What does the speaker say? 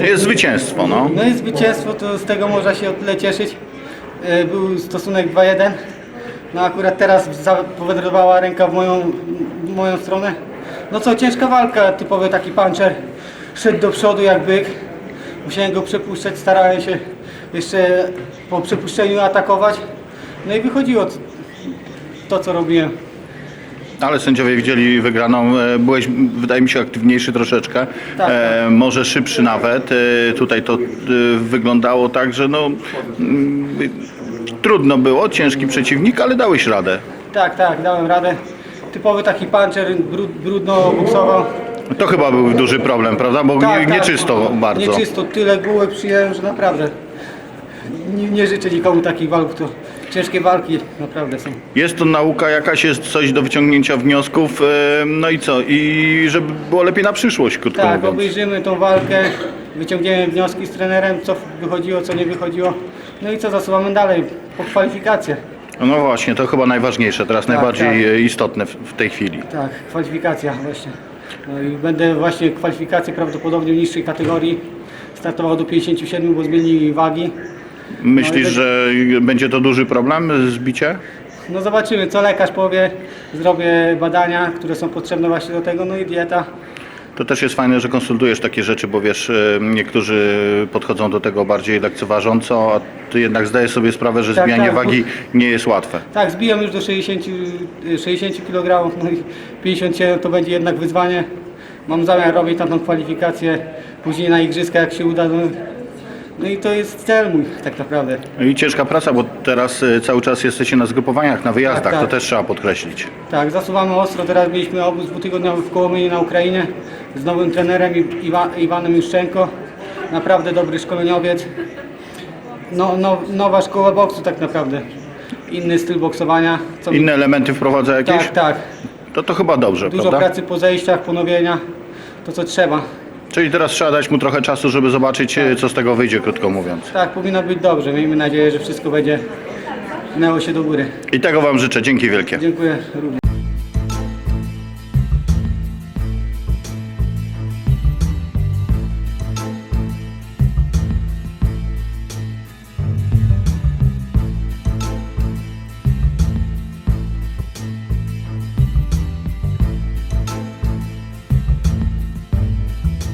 Jest zwycięstwo, no. No i zwycięstwo, to z tego można się o tyle cieszyć. E, Był stosunek 2-1. No akurat teraz za- powędrowała ręka w moją, w moją stronę. No co, ciężka walka, typowy taki puncher. Szedł do przodu jak byk. Musiałem go przepuszczać, starałem się jeszcze po przepuszczeniu atakować. No i wychodziło to co robiłem. Ale sędziowie widzieli wygraną. E, Byłeś, wydaje mi się, aktywniejszy troszeczkę. Tak, E, może szybszy nawet. E, tutaj to e, wyglądało tak, że no mm, trudno było, ciężki przeciwnik, ale dałeś radę. Tak, tak, dałem radę. Typowy taki puncher, brud, brudno boksował. To chyba był duży problem, prawda? Bo Tak, nie, tak. nieczysto bardzo. Nieczysto, tyle gółek przyjąłem, że naprawdę nie, nie życzę nikomu takich walk, to ciężkie walki naprawdę są. Jest to nauka jakaś, jest coś do wyciągnięcia wniosków. e, No i co? I żeby było lepiej na przyszłość, krótko Tak, mówiąc. obejrzymy tą walkę, wyciągniemy wnioski z trenerem, co wychodziło, co nie wychodziło. No i co, zasuwamy dalej po kwalifikacje. No właśnie, to chyba najważniejsze, teraz Tak, najbardziej tak. e, istotne w, w tej chwili. Tak, kwalifikacja właśnie. No i będę właśnie kwalifikacje prawdopodobnie w niższej kategorii. Startował do 57, bo zmienili wagi. Myślisz, No że będzie to duży problem, zbicie? No zobaczymy, co lekarz powie. Zrobię badania, które są potrzebne właśnie do tego, no i dieta. To też jest fajne, że konsultujesz takie rzeczy, bo wiesz, e, niektórzy podchodzą do tego bardziej lekceważąco, a ty jednak zdajesz sobie sprawę, że Tak, zbijanie tak, wagi nie jest łatwe. Tak, zbiłem już do 60, y, 60 kg, no i 57 to będzie jednak wyzwanie. Mam zamiar robić tam tą kwalifikację później na igrzyska, jak się uda. No, no i to jest cel mój tak naprawdę. No I ciężka praca, bo teraz e, cały czas jesteście na zgrupowaniach, na wyjazdach, Tak, tak. to też trzeba podkreślić. Tak, zasuwamy ostro. Teraz mieliśmy obóz dwutygodniowy w Kołominie na Ukrainie z nowym trenerem Iw- Iwa, Iwanem Juszczenko. Naprawdę dobry szkoleniowiec. No, no, nowa szkoła boksu tak naprawdę. Inny styl boksowania. Co Inne elementy wprowadza jakieś? Tak, tak. To to chyba dobrze, Dużo prawda? pracy po zejściach, ponowienia. To co trzeba. Czyli teraz trzeba dać mu trochę czasu, żeby zobaczyć, e, co z tego wyjdzie, krótko mówiąc. Tak, powinno być dobrze. Miejmy nadzieję, że wszystko będzie pnęło się do góry. I tego Wam życzę. Dzięki wielkie. Dziękuję również.